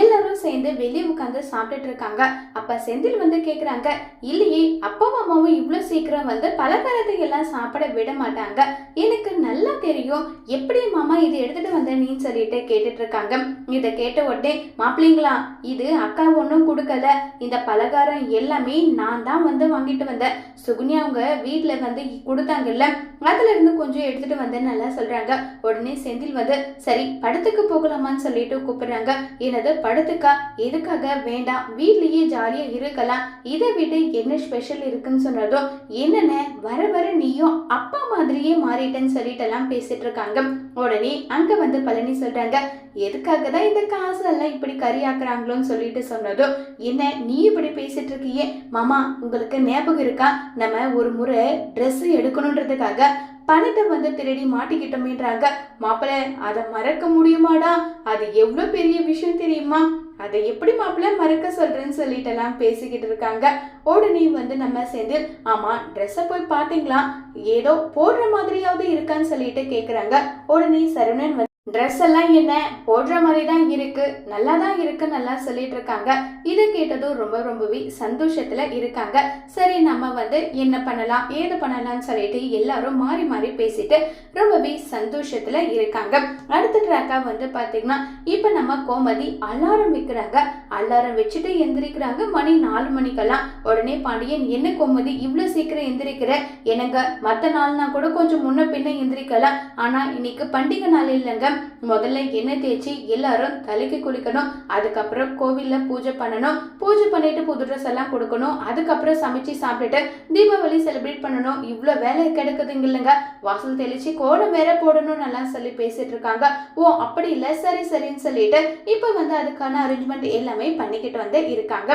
எல்லாரும் சேர்ந்து வெளியே உட்காந்து சாப்பிட்டுட்டு இருக்காங்க. அப்ப செந்தில் வந்து கேக்குறாங்க இல்லையே அப்பாவும் அம்மாவும் இவ்வளவு சீக்கிரம் வந்து பலகாரத்தை எல்லாம் சாப்பிட விட மாட்டாங்க. எனக்கு நல்லா தெரியும். எப்படி மாமா இது எடுத்துட்டு வந்த நீ சொல்லிட்டு கேட்டுட்டு இருக்காங்க. இதை கேட்ட உடனே மாப்பிள்ளைங்களா இது அக்கா ஒன்றும் கொடுக்கல. இந்த பலகாரம் எல்லாமே நான் தான் வந்து வாங்கிட்டு வந்தேன். சுகுனியா அவங்க வீட்டில் வந்து கொடுத்தாங்கல்ல அதுல இருந்து கொஞ்சம் எடுத்துட்டு வந்தேன்னு நல்லா சொல்றாங்க. உடனே செந்தில் வந்து சரி படத்துக்கு போகலாமான்னு சொல்லிட்டு கூப்பிடுறாங்க. எனது படத்துக்கா எதுக்காக வேண்டாம் வீட்லயே ஜாலியா இருக்கலாம் இதை விட என்ன ஸ்பெஷல் இருக்குன்னு சொன்னதும் என்னென்ன வர வர நீயும் அப்பா மாதிரியே மாறிட்டேன்னு சொல்லிட்டு எல்லாம் பேசிட்டு இருக்காங்க உடனே அங்க வந்து பழனி சொல்றாங்க எதுக்காக தான் இந்த காசு எல்லாம் இப்படி கரியாக்குறாங்களோன்னு சொல்லிட்டு சொன்னதும் என்ன நீ இப்படி பேசிட்டு இருக்கியே மாமா உங்களுக்கு ஞாபகம் இருக்கா? நம்ம ஒரு முறை ட்ரெஸ் எடுக்கணுன்றதுக்காக பணத்தை வந்து திருடி மாட்டிக்கிட்டோமேன்றாங்க. மாப்பிள்ள அதை மறக்க முடியுமாடா? அது எவ்வளோ பெரிய விஷயம் தெரியுமா? அதை எப்படி மாப்பிள்ள மறக்க சொல்றேன்னு சொல்லிட்டு எல்லாம் பேசிக்கிட்டு இருக்காங்க. உடனே வந்து நம்ம சேர்ந்து ஆமா ட்ரெஸ்ஸை போய் பார்த்தீங்களா? ஏதோ போடுற மாதிரியாவது இருக்கான்னு சொல்லிட்டு கேட்குறாங்க உடனே சரவணன் வந்து ட்ரெஸ் எல்லாம் என்ன? போடுற மாதிரி தான் இருக்கு. நல்லா தான் இருக்கு நல்லா சொல்லிட்டு இருக்காங்க. இதை கேட்டதும் ரொம்ப ரொம்பவே சந்தோஷத்துல இருக்காங்க. சரி நம்ம வந்து என்ன பண்ணலாம்? ஏது பண்ணலாம்னு சொல்லிட்டு எல்லாரும் மாறி மாறி பேசிட்டு ரொம்பவே சந்தோஷத்துல இருக்காங்க. அடுத்த ட்ராக்கா வந்து பாத்தீங்கன்னா இப்ப நம்ம கோமதி அலாரம் வைக்கிறாங்க. அலாரம் வச்சுட்டு எந்திரிக்கிறாங்க. மணி நாலு மணிக்கெல்லாம். உடனே பாண்டியன் என்ன கோமதி இவ்வளவு சீக்கிரம் எந்திரிக்கிற? எனக்கு மத்த நாள்னா கூட கொஞ்சம் முன்ன பின்ன எந்திரிக்கலாம். ஆனா இன்னைக்கு பண்டிகை நாள் இல்லைங்க. முதல்ல எண்ணெய் தேய்ச்சி எல்லாரும் தலைக்கு குளிக்கணும் அதுக்கப்புறம் கோவிலில் பூஜை பண்ணணும் பூஜை பண்ணிட்டு புது ட்ரெஸ் எல்லாம் கொடுக்கணும் அதுக்கப்புறம் சமைச்சு சாப்பிட்டுட்டு தீபாவளி செலிப்ரேட் பண்ணணும். இவ்வளோ வேலை கிடைக்குதுங்க இல்லைங்க வாசல் தெளிச்சு கோலம் வேற போடணும் நல்லா சொல்லி பேசிட்டு இருக்காங்க. ஓ அப்படி இல்லை. சரி சரின்னு சொல்லிட்டு இப்போ வந்து அதுக்கான அரேஞ்ச்மெண்ட் எல்லாமே பண்ணிக்கிட்டு வந்து இருக்காங்க.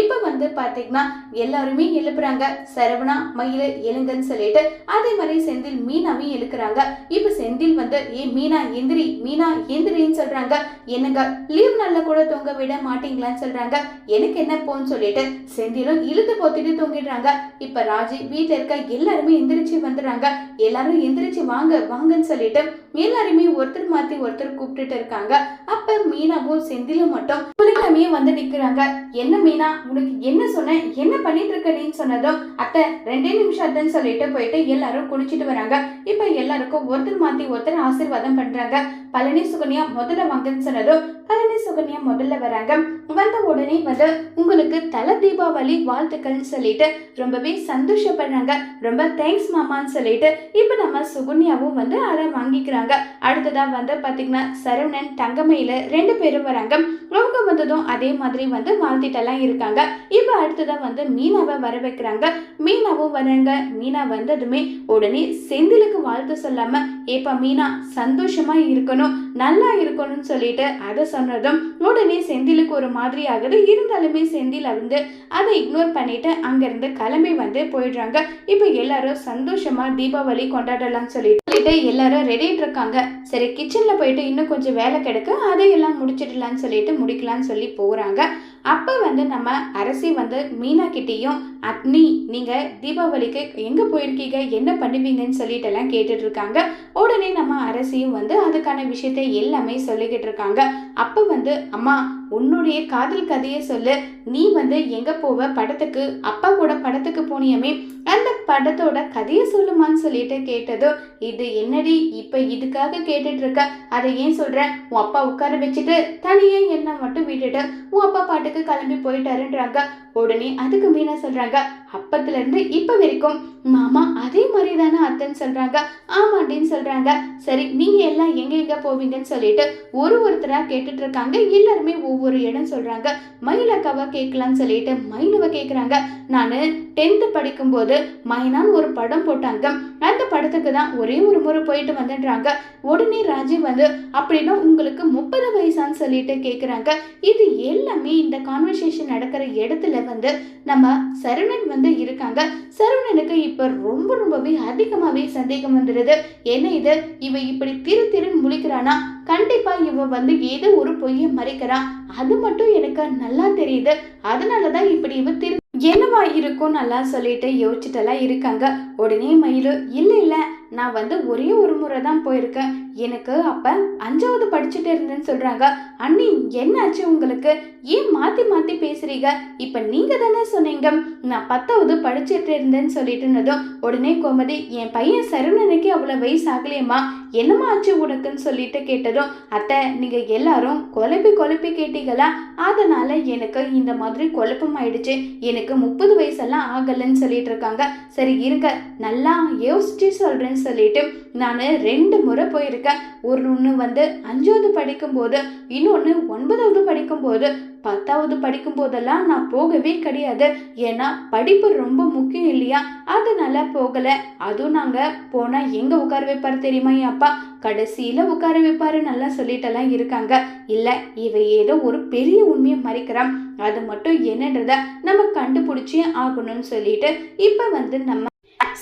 இப்போ வந்து பார்த்தீங்கன்னா எல்லாருமே எழுப்புறாங்க. சரவணா மயில எழுங்கன்னு சொல்லிட்டு அதே மாதிரி செந்தில் மீனாவையும் எழுக்கிறாங்க இப்போ செந்தில் வந்து ஏ மீனா எந்திரி மீனா எந்திரின்னு சொல்றாங்க. என்னங்க லீவ் நாள்ல கூட தூங்க விட மாட்டீங்களான்னு சொல்றாங்க. எனக்கு என்ன போன்னு சொல்லிட்டு செந்திலும் இழுத்து போத்திட்டு தூங்கிடுறாங்க. இப்ப ராஜி வீட்டுல இருக்க எல்லாருமே எந்திரிச்சு வந்துடுறாங்க. எல்லாரும் எந்திரிச்சு வாங்க வாங்கன்னு சொல்லிட்டு எல்லாருமே ஒருத்தர் மாத்தி ஒருத்தர் கூப்பிட்டுட்டு இருக்காங்க. அப்ப மீனாவும் செந்திலும் மட்டும் குளிக்காமையே வந்து நிக்கிறாங்க. என்ன மீனா உனக்கு என்ன சொன்னேன் என்ன பண்ணிட்டு இருக்க நீன்னு சொன்னதும் அத்தை ரெண்டே நிமிஷம் அத்தைன்னு சொல்லிட்டு போயிட்டு எல்லாரும் குளிச்சிட்டு வராங்க. இப்ப எல்லாருக்கும் ஒருத்தர் மாத்தி ஒருத்தர் ஆசீர்வாதம் பண்றாங்க. பழனி சுகன்யா முதல்ல வாங்கன்னு சொன்னதும் பழனி சுகன்யா முதல்ல வராங்க. வந்த உடனே வந்து உங்களுக்கு தல தீபாவளி வாழ்த்துக்கள்னு சொல்லிட்டு ரொம்பவே சந்தோஷப்படுறாங்க. ரொம்ப தேங்க்ஸ் மாமான்னு சொல்லிட்டு இப்போ நம்ம சுகன்யாவும் வந்து அதை வாங்கிக்கிறாங்க. அடுத்ததாக வந்து பார்த்திங்கன்னா சரவணன் தங்கமையில் ரெண்டு பேரும் வராங்க. அவங்க வந்ததும் அதே மாதிரி வந்து வாழ்த்திட்டெல்லாம் இருக்காங்க. இப்போ அடுத்ததாக வந்து மீனாவை வர வைக்கிறாங்க. மீனாவும் வராங்க. மீனா வந்ததுமே உடனே செந்திலுக்கு வாழ்த்து சொல்லாமல் ஏப்பா மீனா சந்தோஷமாக இருக்கணும் நல்லா இருக்கணும்னு சொல்லிட்டு அதை சொன்னதும் உடனே செந்திலுக்கு ஒரு மாதிரி ஆகுது இருந்தாலுமே செந்தில் வந்து அதை இக்னோர் பண்ணிட்டு அங்கேருந்து கிளம்பி வந்து போயிடுறாங்க. இப்போ எல்லாரும் சந்தோஷமாக தீபாவளி கொண்டாடலாம்னு சொல்லிட்டு சொல்லிட்டு எல்லாரும் ரெடிட்டு இருக்காங்க. சரி கிச்சனில் போயிட்டு இன்னும் கொஞ்சம் வேலை கிடக்கு. அதையெல்லாம் முடிச்சிடலாம்னு சொல்லிட்டு முடிக்கலாம்னு சொல்லி போகிறாங்க அப்போ வந்து நம்ம அரசி வந்து மீனாக்கிட்டேயும் அக்னி நீங்கள் தீபாவளிக்கு எங்கே போயிருக்கீங்க? என்ன பண்ணுவீங்கன்னு சொல்லிட்டு எல்லாம் கேட்டுட்டு இருக்காங்க உடனே நம்ம அரசியும் வந்து அதுக்கான விஷயத்தை எல்லாமே சொல்லிக்கிட்டு இருக்காங்க அப்போ வந்து அம்மா உன்னுடைய காதல் கதையை சொல்லு. நீ வந்து எங்கே போவ? படத்துக்கு. அப்பா கூட படத்துக்கு போனியமே. அந்த படத்தோட கதையை சொல்லுமான்னு சொல்லிட்டு கேட்டதும் இது என்னடி இப்போ இதுக்காக கேட்டுட்டு இருக்க அதை ஏன் சொல்கிற உன் அப்பா உட்கார வச்சுட்டு தனியே என்ன மட்டும் விட்டுட்டு உன் அப்பா பாட்டுக்கு கிளம்பி போயிட்டாருன்றாங்க. உடனே அதுக்கு மீனா சொல்றாங்க? அப்பத்துல இருந்து இப்ப வரைக்கும் மாமா அதே மாதிரி தானே அத்தைன்னு சொல்றாங்க. ஆமாண்டின்னு சொல்றாங்க. சரி நீங்க எல்லாம் எங்க எங்க போவீங்கன்னு சொல்லிட்டு ஒரு ஒருத்தரா கேட்டுட்டு இருக்காங்க. எல்லாருமே ஒவ்வொரு இடம் சொல்றாங்க. மயிலக்காவை கேட்கலான்னு சொல்லிட்டு மயிலவை கேட்குறாங்க நான் டென்த்து படிக்கும்போது மைனான்னு ஒரு படம் போட்டாங்க. அந்த படத்துக்கு தான் ஒரே ஒரு முறை போயிட்டு வந்துடுறாங்க. உடனே ராஜீவ் வந்து அப்படின்னா உங்களுக்கு முப்பது வயசான்னு சொல்லிட்டு கேட்குறாங்க இது எல்லாமே இந்த கான்வர்சேஷன் நடக்கிற இடத்துல வந்து நம்ம சரவணன் வந்து இருக்காங்க. சரவணனுக்கு இப்போ ரொம்ப ரொம்பவே அதிகமாகவே சந்தேகம் வந்துடுது. என்ன இது? இவ இப்படி திரு திருன்னு முழிக்கிறானா? கண்டிப்பா இவ வந்து ஏதோ ஒரு பொய்யை மறைக்கிறான் அது மட்டும் எனக்கு நல்லா தெரியுது. அதனால தான் இப்படி இவ திரு என்னவா இருக்கும் நல்லா சொல்லிட்டு யோசிச்சுட்டெல்லாம் இருக்காங்க. உடனே மயிலு இல்லை இல்லை. நான் வந்து ஒரே ஒரு முறை தான் போயிருக்கேன். எனக்கு அப்போ அஞ்சாவது படிச்சுட்டு இருந்தேன்னு சொல்கிறாங்க அண்ணி என்னாச்சு உங்களுக்கு? ஏன் மாற்றி மாற்றி பேசுகிறீங்க இப்போ நீங்கள் தானே சொன்னீங்க. நான் பத்தாவது படிச்சுட்டு இருந்தேன்னு சொல்லிட்டுனதும் உடனே கோமதி என் பையன் சரவணனுக்கு அவ்வளோ வயசு ஆகலையம்மா. என்னம்மா ஆச்சு உனக்குன்னு சொல்லிட்டு கேட்டதும் அத்தை நீங்கள் எல்லாரும் குழப்பி குழப்பி கேட்டீங்களா? அதனால் எனக்கு இந்த மாதிரி குழப்பம் ஆயிடுச்சு எனக்கு முப்பது வயசெல்லாம் ஆகலைன்னு சொல்லிட்டு இருக்காங்க. சரி இருங்க. நல்லா யோசிச்சு சொல்கிறேன்னு சொல்லிட்டு நான் ரெண்டு முறை போயிருக்கேன். ஒரு ஒன்று வந்து அஞ்சாவது படிக்கும்போது இன்னொன்று ஒன்பதாவது படிக்கும்போது பத்தாவது படிக்கும் போதெல்லாம் நான் போகவே கிடையாது. ஏன்னா படிப்பு ரொம்ப முக்கியம் இல்லையா? அதனால போகலை. அதுவும் நாங்கள் போனால் எங்கே உட்கார வைப்பார் தெரியுமா என் அப்பா? கடைசியில் உட்கார வைப்பாரு நல்லா சொல்லிட்டெல்லாம் இருக்காங்க. இல்லை இவ ஏதோ ஒரு பெரிய உண்மையை மறைக்கிறான். அது மட்டும் என்னன்றத நம்ம கண்டுபிடிச்சே ஆகணும்னு சொல்லிட்டு இப்போ வந்து நம்ம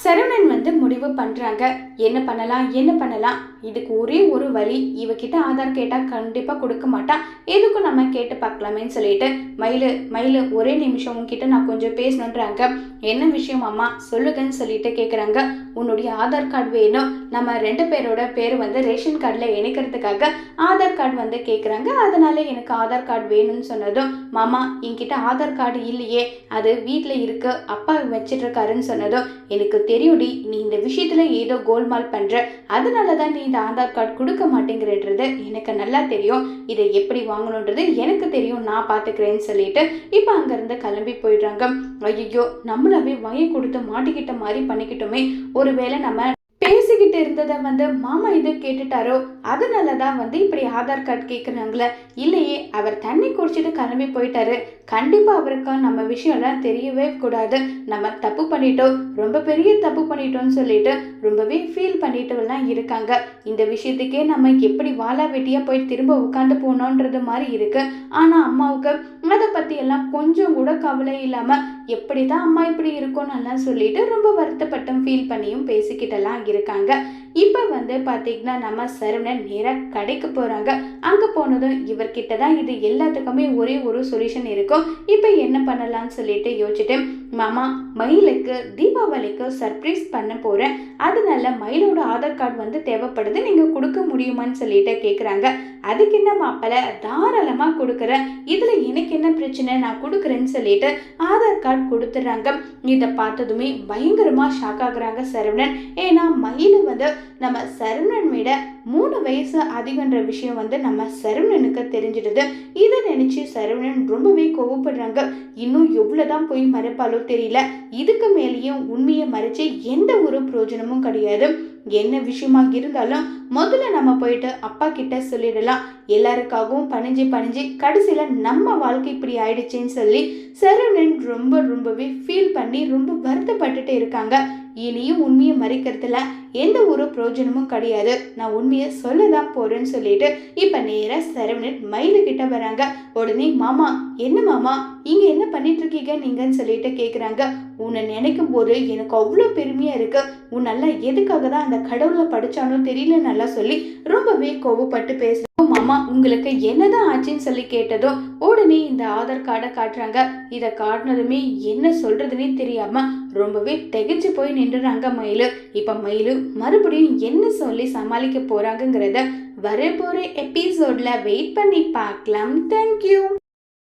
சரவணன் வந்து முடிவு பண்ணுறாங்க என்ன பண்ணலாம் என்ன பண்ணலாம்? இதுக்கு ஒரே ஒரு வழி இவகிட்ட ஆதார் கேட்டால் கண்டிப்பாக கொடுக்க மாட்டா. எதுக்கும் நம்ம கேட்டு பார்க்கலாமேன்னு சொல்லிட்டு மயில் மயிலு ஒரே நிமிஷம் உங்ககிட்ட நான் கொஞ்சம் பேசணுன்றாங்க. என்ன விஷயம் அம்மா? சொல்லுங்கன்னு சொல்லிட்டு கேட்குறாங்க உன்னுடைய ஆதார் கார்டு வேணும். நம்ம ரெண்டு பேரோட பேர் வந்து ரேஷன் கார்டில் இணைக்கிறதுக்காக ஆதார் கார்டு வந்து கேட்குறாங்க அதனால எனக்கு ஆதார் கார்டு வேணும்னு சொன்னதும் மாமா என்கிட்ட ஆதார் கார்டு இல்லையே. அது வீட்டில் இருக்கு. அப்பா வச்சிட்டு இருக்காருன்னு சொன்னதும் எனக்கு தெரியுடி நீ இந்த விஷயத்துல ஏதோ கோல்மால் பண்ணுற அதனால தான் நீ இந்த ஆதார் கார்டு கொடுக்க மாட்டேங்கிறன்றது எனக்கு நல்லா தெரியும். இதை எப்படி வாங்கணுன்றது எனக்கு தெரியும். நான் பார்த்துக்கிறேன்னு சொல்லிட்டு இப்போ அங்கேருந்து கிளம்பி போயிடுறாங்க. ஐயோ நம்மளாவே வாங்கி கொடுத்து மாட்டிக்கிட்ட மாதிரி பண்ணிக்கிட்டோமே. ஒருவேளை நம்ம பேசிக்கிட்டு இருந்ததை வந்து மாமா இது கேட்டுட்டாரோ? அதனால தான் வந்து இப்படி ஆதார் கார்டு கேட்குறாங்களே இல்லையே அவர் தண்ணி குடிச்சிட்டு கிளம்பி போயிட்டாரு. கண்டிப்பாக அவருக்கு நம்ம விஷயம்லாம் தெரியவே கூடாது. நம்ம தப்பு பண்ணிட்டோம் ரொம்ப பெரிய தப்பு பண்ணிட்டோம்னு சொல்லிட்டு ரொம்பவே ஃபீல் பண்ணிட்டுலாம் இருக்காங்க. இந்த விஷயத்துக்கே நம்ம எப்படி வாழா வெட்டியாக போய் திரும்ப உட்காந்து போனோன்றது மாதிரி இருக்கு. ஆனால் அம்மாவுக்கு அதை பற்றி எல்லாம் கொஞ்சம் கூட கவலை இல்லாமல் எப்படி தான் அம்மா இப்படி இருக்கோன்னு எல்லாம் சொல்லிட்டு ரொம்ப வருத்தப்பட்டும் ஃபீல் பண்ணியும் பேசிக்கிட்டெல்லாம் இருக்காங்க. இப்போ வந்து பார்த்தீங்கன்னா நம்ம சரவணன் நேராக கடைக்கு போகிறாங்க அங்கே போனதும் இவர்கிட்ட தான் இது எல்லாத்துக்குமே ஒரே ஒரு சொல்யூஷன் இருக்கும். இப்போ என்ன பண்ணலாம்னு சொல்லிட்டு யோசிச்சுட்டு மாமா மயிலுக்கு தீபாவளிக்கு சர்ப்ரைஸ் பண்ண போகிறேன் அதனால மயிலோட ஆதார் கார்டு வந்து தேவைப்படுது நீங்கள் கொடுக்க முடியுமான்னு சொல்லிட்டு கேட்குறாங்க அதுக்கு என்ன மாப்பிள்ளை தாராளமாக கொடுக்குறேன் இதில் எனக்கு என்ன பிரச்சனை நான் கொடுக்குறேன்னு சொல்லிட்டு ஆதார் கார்டு கொடுத்துட்றாங்க. இதை பார்த்ததுமே பயங்கரமாக ஷாக் ஆகுறாங்க சரவணன். ஏன்னா மயில் வந்து நம்ம சரவணன் விட மூணு வயசு அதிகன்ற விஷயம் வந்து நம்ம சரவணனுக்கு தெரிஞ்சிடுது. இதை நினச்சி சரவணன் ரொம்பவே கோவப்படுறாங்க. இன்னும் எவ்வளோதான் போய் மறைப்பாலோ தெரியல. இதுக்கு மேலேயும் உண்மையை மறைச்சு எந்த ஒரு பிரயோஜனமும் கிடையாது. என்ன விஷயமா இருந்தாலும் முதல்ல நம்ம போயிட்டு அப்பா கிட்ட சொல்லிடலாம். எல்லாருக்காகவும் பணிஞ்சு பணிஞ்சு கடைசியில் நம்ம வாழ்க்கை இப்படி ஆயிடுச்சுன்னு சொல்லி சரவணன் ரொம்ப ரொம்பவே ஃபீல் பண்ணி ரொம்ப வருத்தப்பட்டுட்டு இருக்காங்க. இனியும் உண்மையை மறைக்கிறதுல எந்த ஒரு பிரயோஜனமும் கிடையாது. நான் உண்மையை சொல்ல தான் போறேன்னு சொல்லிட்டு இப்போ நேராக சரவணன் மயிலு கிட்ட வராங்க. உடனே மாமா என்ன மாமா? இங்க என்ன பண்ணிட்டு இருக்கீங்க நீங்கன்னு சொல்லிட்டு கேட்குறாங்க உன்னை நினைக்கும் போது எனக்கு அவ்வளோ பெருமையா இருக்கு. உன் நல்லா எதுக்காக தான் அந்த கடவுளை படிச்சானோ தெரியல நல்லா சொல்லி ரொம்பவே கோவப்பட்டு பேச அம்மா உங்களுக்கு என்னதான் ஆச்சுன்னு சொல்லி கேட்டதோ உடனே இந்த ஆதார் கார்டை காட்டுறாங்க. இதை காட்டினதுமே என்ன சொல்றதுன்னே தெரியாம ரொம்பவே திகைச்சு போய் நின்றுறாங்க மயிலு. இப்ப மயிலு மறுபடியும் என்ன சொல்லி சமாளிக்க போறாங்கிறத வரப்போற எபிசோட்ல வெயிட் பண்ணி பார்க்கலாம். தேங்க்யூ